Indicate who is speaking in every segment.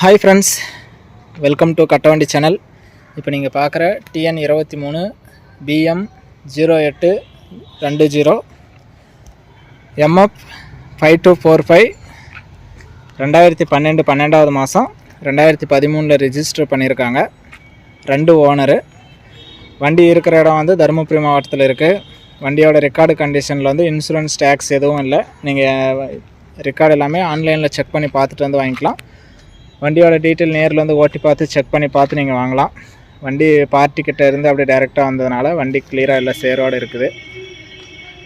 Speaker 1: Hi friends welcome to Kattavandi channel இப்போ நீங்கள் பார்க்குற டிஎன் இருபத்தி மூணு பிஎம் ஜீரோ எட்டு ரெண்டு zero MF five two four five ரெண்டாயிரத்தி பன்னெண்டு பன்னெண்டாவது மாதம் ரெண்டாயிரத்தி பதிமூணில் ரிஜிஸ்டர் பண்ணியிருக்காங்க ரெண்டு ஓனரு வண்டி இருக்கிற இடம் வந்து தருமபுரி மாவட்டத்தில் இருக்குது வண்டியோட ரெக்கார்டு கண்டிஷனில் வந்து இன்சூரன்ஸ் டேக்ஸ் எதுவும் இல்லை. நீங்கள் ரெக்கார்டு எல்லாமே ஆன்லைனில் செக் பண்ணி பார்த்துட்டு வந்து வாங்கிக்கலாம். வண்டியோட டீட்டெயில் நேரில் வந்து ஓட்டி பார்த்து செக் பண்ணி பார்த்து நீங்கள் வாங்கலாம். வண்டி பார்ட்டிக்கிட்ட இருந்து அப்படியே டேரெக்டாக வந்ததுனால வண்டி கிளியராக இல்லை சேரோடு இருக்குது.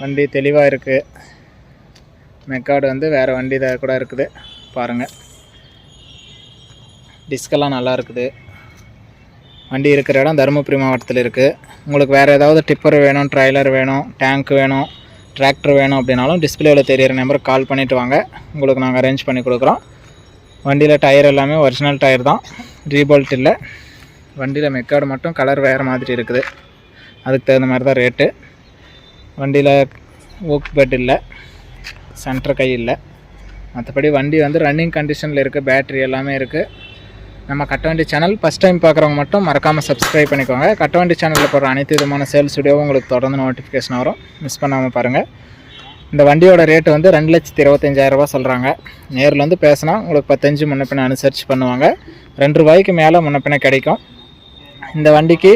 Speaker 1: வண்டி தெளிவாக இருக்குது மெக்கார்டு வந்து வேறு வண்டி தான் கூட இருக்குது. பாருங்கள் டிஸ்கெல்லாம் நல்லா இருக்குது. வண்டி இருக்கிற இடம் தருமபுரி மாவட்டத்தில் இருக்குது உங்களுக்கு வேறு ஏதாவது டிப்பர் வேணும் ட்ரைலர் வேணும் டேங்க் வேணும் டிராக்டர் வேணும் அப்படின்னாலும் டிஸ்பிளேவில் தெரியிற நம்பருக்கு கால் பண்ணிவிட்டு வாங்க. உங்களுக்கு நாங்கள் அரேஞ்ச் பண்ணி கொடுக்குறோம். வண்டியில் டயர் எல்லாமே ஒரிஜினல் டயர் தான். ரீபோல்ட் இல்லை. வண்டியில் மெக்கார்டு மட்டும் கலர் வேறு மாதிரி இருக்குது. அதுக்கு தகுந்த மாதிரி தான் ரேட்டு வண்டியில் ஓக் பெட் இல்லை. சென்டர் கை இல்லை. மற்றபடி வண்டி வந்து ரன்னிங் கண்டிஷனில் இருக்குது பேட்ரி எல்லாமே இருக்குது நம்ம கட்டவண்டி சேனல் ஃபஸ்ட் டைம் பார்க்குறவங்க மட்டும் மறக்காமல் சப்ஸ்கிரைப் பண்ணிக்கோங்க. கட்டவண்டி சேனலில் போடுற அனைத்து விதமான சேல்ஸ் வீடியோவும் உங்களுக்கு தொடர்ந்து நோட்டிஃபிகேஷன் வரும். மிஸ் பண்ணாமல் பாருங்கள் இந்த வண்டியோட ரேட்டு வந்து ரெண்டு லட்சத்தி இருபத்தஞ்சாயிரரூபா சொல்கிறாங்க நேரில் வந்து பேசினா உங்களுக்கு பத்தஞ்சு முன்னப்பின அனுசரித்து பண்ணுவாங்க. ரெண்டு ரூபாய்க்கு மேலே முன்ன கிடைக்கும். இந்த வண்டிக்கு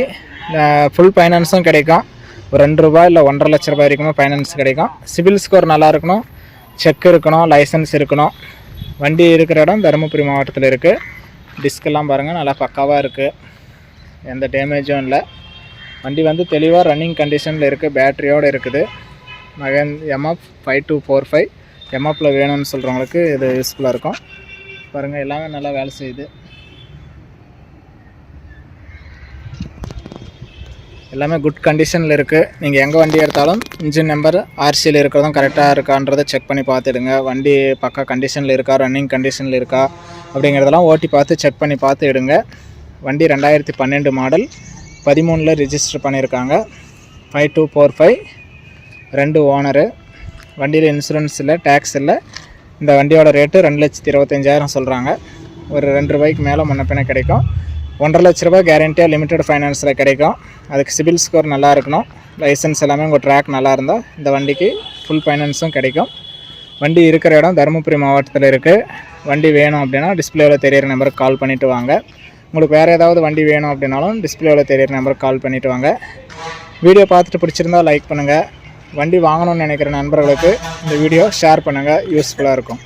Speaker 1: ஃபுல் ஃபைனான்ஸும் கிடைக்கும். ஒரு ரெண்டு ரூபாய் இல்லை ஒன்றரை லட்ச ரூபாய் வரைக்குமே ஃபைனான்ஸ் கிடைக்கும். சிவில் ஸ்கோர் நல்லா இருக்கணும். செக் இருக்கணும் லைசன்ஸ் இருக்கணும். வண்டி இருக்கிற இடம் தருமபுரி மாவட்டத்தில் இருக்குது டிஸ்கெல்லாம் பாருங்கள் நல்லா பக்காவாக இருக்குது எந்த டேமேஜும் இல்லை. வண்டி வந்து தெளிவாக ரன்னிங் கண்டிஷனில் இருக்குது பேட்டரியோடு இருக்குது. மகன் MF five two four five எம்எஃப்பில் வேணும்னு சொல்கிறவங்களுக்கு இது யூஸ்ஃபுல்லாக இருக்கும். பாருங்கள் எல்லாமே நல்லா வேலை செய்யுது. எல்லாமே குட் கண்டிஷனில் இருக்குது நீங்கள் எங்கே வண்டி எடுத்தாலும் இன்ஜின் நம்பர் ஆர்சியில் இருக்கிறதும் கரெக்டாக இருக்கான்றதை செக் பண்ணி பார்த்துடுங்க. வண்டி பக்கா கண்டிஷனில் இருக்கா ரன்னிங் கண்டிஷனில் இருக்கா அப்படிங்கிறதெல்லாம் ஓட்டி பார்த்து செக் பண்ணி பார்த்து எடுங்க வண்டி ரெண்டாயிரத்தி பன்னெண்டு மாடல் பதிமூணில் ரிஜிஸ்டர் பண்ணியிருக்காங்க. ஃபைவ் டூ ஃபோர் ஃபைவ் ரெண்டு ஓனரு. வண்டியில் இன்சூரன்ஸ் இல்லை டேக்ஸ் இல்லை. இந்த வண்டியோட ரேட்டு ரெண்டு லட்சத்தி இருபத்தஞ்சாயிரம் சொல்கிறாங்க ஒரு ரெண்டு ரூபாய்க்கு மேலே முன்ன பின்ன கிடைக்கும். ஒன்றரை லட்ச ரூபாய் கேரண்டியாக லிமிடெட் ஃபைனான்ஸில் கிடைக்கும். அதுக்கு சிபில் ஸ்கோர் நல்லா இருக்கணும். லைசன்ஸ் எல்லாமே உங்கள் ட்ராக் நல்லா இருந்தால் இந்த வண்டிக்கு ஃபுல் ஃபைனான்ஸும் கிடைக்கும். வண்டி இருக்கிற இடம் தருமபுரி மாவட்டத்தில் இருக்குது வண்டி வேணும் அப்படின்னா டிஸ்பிளேவில் தெரியிற நம்பருக்கு கால் பண்ணிவிட்டு வாங்க. உங்களுக்கு வேறு ஏதாவது வண்டி வேணும் அப்படின்னாலும் டிஸ்பிளேவில் தெரியிற நம்பருக்கு கால் பண்ணிவிட்டு வாங்க. வீடியோ பார்த்துட்டு பிடிச்சிருந்தா லைக் பண்ணுங்கள் வண்டி வாங்கணும்னு நினைக்கிற நண்பர்களுக்கு இந்த வீடியோ ஷேர் பண்ணுங்கள் யூஸ்ஃபுல்லாக இருக்கும்.